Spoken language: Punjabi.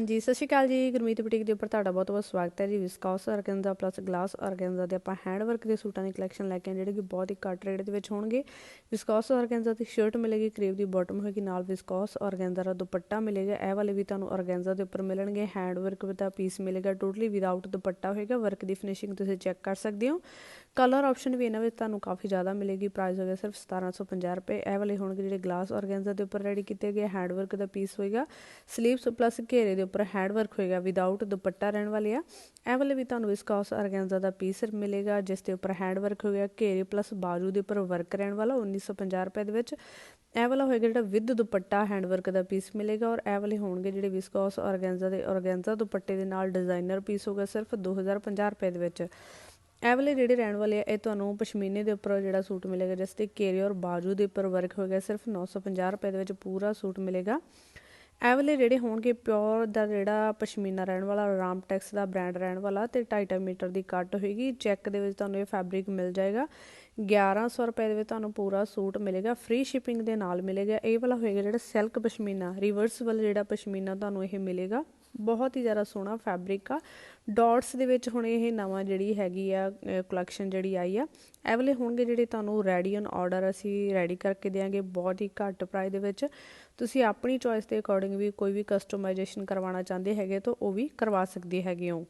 ਹਾਂਜੀ, ਸਤਿ ਸ਼੍ਰੀ ਅਕਾਲ ਜੀ। ਗੁਰਮੀਤ ਬੁਟੀਕ ਦੇ ਉੱਪਰ ਤੁਹਾਡਾ ਬਹੁਤ-ਬਹੁਤ ਸਵਾਗਤ ਹੈ ਜੀ। Viscose organza plus glass organza ਦੇ ਆਪਾਂ ਹੈਂਡ ਵਰਕ ਦੇ ਸੂਟਾਂ ਦੀ ਕਲੈਕਸ਼ਨ ਲੈ ਕੇ ਆਏ, ਜਿਹੜੇ ਕਿ ਬਹੁਤ ਹੀ ਘੱਟ ਰੇਟ ਦੇ ਵਿੱਚ ਹੋਣਗੇ। ਵਿਸਕੌਸ ਆਰਗੈਂਜ਼ਾ ਦੀ ਸ਼ਰਟ ਮਿਲੇਗੀ ਕਰੀਬ ਦੀ ਬਾਟਮ ਹੋਏਗੀ, ਨਾਲ ਵਿਸਕੌਸ ਆਰਗੈਂਜ਼ਾ ਦਾ ਦੁਪੱਟਾ ਮਿਲੇਗਾ। ਇਹ ਵਾਲੇ ਵੀ ਤੁਹਾਨੂੰ ਆਰਗੈਂਜ਼ਾ ਦੇ ਉੱਪਰ ਮਿਲਣਗੇ। ਹੈਂਡ ਵਰਕ ਦਾ ਪੀਸ ਮਿਲੇਗਾ ਟੋਟਲੀ ਵਿਦਆਊਟ ਦੁਪੱਟਾ ਹੋਏਗਾ। ਵਰਕ ਦੀ ਫਿਨਿਸ਼ਿੰਗ ਤੁਸੀਂ ਚੈੱਕ ਕਰ ਸਕਦੇ ਹੋ। ਕਲਰ ਆਪਸ਼ਨ ਵੀ ਇਹਨਾਂ ਵਿੱਚ ਤੁਹਾਨੂੰ ਕਾਫੀ ਜ਼ਿਆਦਾ ਮਿਲੇਗੀ। ਪ੍ਰਾਈਸ ਹੋਗਾ ਸਿਰਫ 1750 ਰੁਪਏ। ਇਹ ਵਾਲੇ ਹੋਣਗੇ ਜਿਹੜੇ ਗਲਾਸ ਆਰਗੈਂਜ਼ਾ ਦੇ ਉੱਪਰ ਰੈਡੀ ਕੀਤੇ ਗਏ। ਹੈਂਡ ਵਰਕ ਦਾ ਪੀਸ ਹੋਏਗਾ। ਸਲੀਵਸ ਪਲੱਸ ਘੇਰੇ ਦੇ ਉੱਪਰ ਹੈਂਡ ਵਰਕ ਹੋਏਗਾ ਵਿਦਆਊਟ ਦੁਪੱਟਾ ਰਹਿਣ ਵਾਲੇ ਆ। ਇਹ ਵਾਲੇ ਵੀ ਤੁਹਾਨੂੰ ਵਿਸਕੌਸ ਆਰਗੈਂਜ਼ਾ ਦਾ ਪੀਸ ਮਿਲੇਗਾ, ਜਿਸ ਦੇ ਉੱਪਰ ਹੈਂਡ ਵਰਕ ਹੋਏਗਾ। ਘੇਰੇ ਪਲੱਸ ਬਾਜੂ ਦੇ ਉੱਪਰ ਵਰਕ ਰਹਿਣ ਵਾਲਾ 1950 ਰੁਪਏ ਦੇ ਵਿੱਚ। ਇਹ ਵਾਲਾ ਹੋਏਗਾ ਜਿਹੜਾ ਵਿਦ ਦੁਪੱਟਾ ਹੈਂਡ ਵਰਕ ਦਾ ਪੀਸ ਮਿਲੇਗਾ ਔਰ ਇਹ ਵਾਲੇ ਹੋਣਗੇ ਜਿਹੜੇ ਵਿਸਕੌਸ ਆਰਗੈਂਜ਼ਾ ਦੇ ਆਰਗੈਂਜ਼ਾ ਦੁਪੱਟੇ ਦੇ ਨਾਲ ਡਿਜ਼ਾਈਨਰ ਪੀਸ ਹੋਗਾ ਸਿਰਫ 2050 ਰੁਪਏ ਦੇ ਵਿੱਚ। ਇਹ ਵਾਲੇ ਜਿਹੜੇ ਰਹਿਣ ਵਾਲੇ ਆ, ਇਹ ਤੁਹਾਨੂੰ ਪਸ਼ਮੀਨੇ ਦੇ ਉੱਪਰ ਜਿਹੜਾ ਸੂਟ ਮਿਲੇਗਾ, ਜਿਸ ਤੇ ਘੇਰੇ ਔਰ ਬਾਜੂ ਦੇ ਉੱਪਰ ਵਰਕ ਹੋਏਗਾ ਸਿਰਫ 950 ਰੁਪਏ ਦੇ ਵਿੱਚ ਪੂਰਾ ਸੂਟ ਮਿਲੇਗਾ। ਇਹ ਵਾਲੇ ਜਿਹੜੇ ਹੋਣਗੇ ਪਿਓਰ ਦਾ ਜਿਹੜਾ ਪਸ਼ਮੀਨਾ ਰਹਿਣ ਵਾਲਾ ਰਾਮ ਟੈਕਸ ਦਾ ਬ੍ਰਾਂਡ ਰਹਿਣ ਵਾਲਾ ਤੇ 2.5 ਮੀਟਰ ਦੀ ਕੱਟ ਹੋਏਗੀ। ਚੈੱਕ ਦੇ ਵਿੱਚ ਤੁਹਾਨੂੰ ਇਹ ਫੈਬਰਿਕ ਮਿਲ ਜਾਏਗਾ। 1100 ਰੁਪਏ ਦੇ ਵਿੱਚ ਤੁਹਾਨੂੰ ਪੂਰਾ ਸੂਟ ਮਿਲੇਗਾ। ਫ੍ਰੀ ਸ਼ਿਪਿੰਗ ਦੇ ਨਾਲ ਮਿਲੇਗਾ। ਇਹ ਵਾਲਾ ਹੋਏਗਾ ਜਿਹੜਾ ਸਿਲਕ ਪਸ਼ਮੀਨਾ ਰਿਵਰਸਬਲ ਜਿਹੜਾ ਪਸ਼ਮੀਨਾ ਤੁਹਾਨੂੰ ਇਹ ਮਿਲੇਗਾ। ਬਹੁਤ ਹੀ ਜ਼ਿਆਦਾ ਸੋਹਣਾ ਫੈਬਰਿਕ ਆ। ਡਾਟਸ ਦੇ ਵਿੱਚ ਹੁਣ ਇਹ ਨਵਾਂ ਜਿਹੜੀ ਹੈਗੀ ਆ ਕਲੈਕਸ਼ਨ ਜਿਹੜੀ ਆਈ ਆ, ਇਹ ਵਾਲੇ ਹੋਣਗੇ ਜਿਹੜੇ ਤੁਹਾਨੂੰ ਰੈਡੀ ਔਨ ਆਰਡਰ ਅਸੀਂ ਰੈਡੀ ਕਰਕੇ ਦੇਾਂਗੇ ਬਹੁਤ ਹੀ ਘੱਟ ਪ੍ਰਾਈਸ ਦੇ ਵਿੱਚ। ਤੁਸੀਂ ਆਪਣੀ ਚੋਇਸ ਦੇ ਅਕੋਰਡਿੰਗ ਵੀ ਕੋਈ ਵੀ ਕਸਟਮਾਈਜੇਸ਼ਨ ਕਰਵਾਉਣਾ ਚਾਹੁੰਦੇ ਹੈਗੇ ਤਾਂ ਉਹ ਵੀ ਕਰਵਾ ਸਕਦੇ ਹੈਗੇ ਹੋ।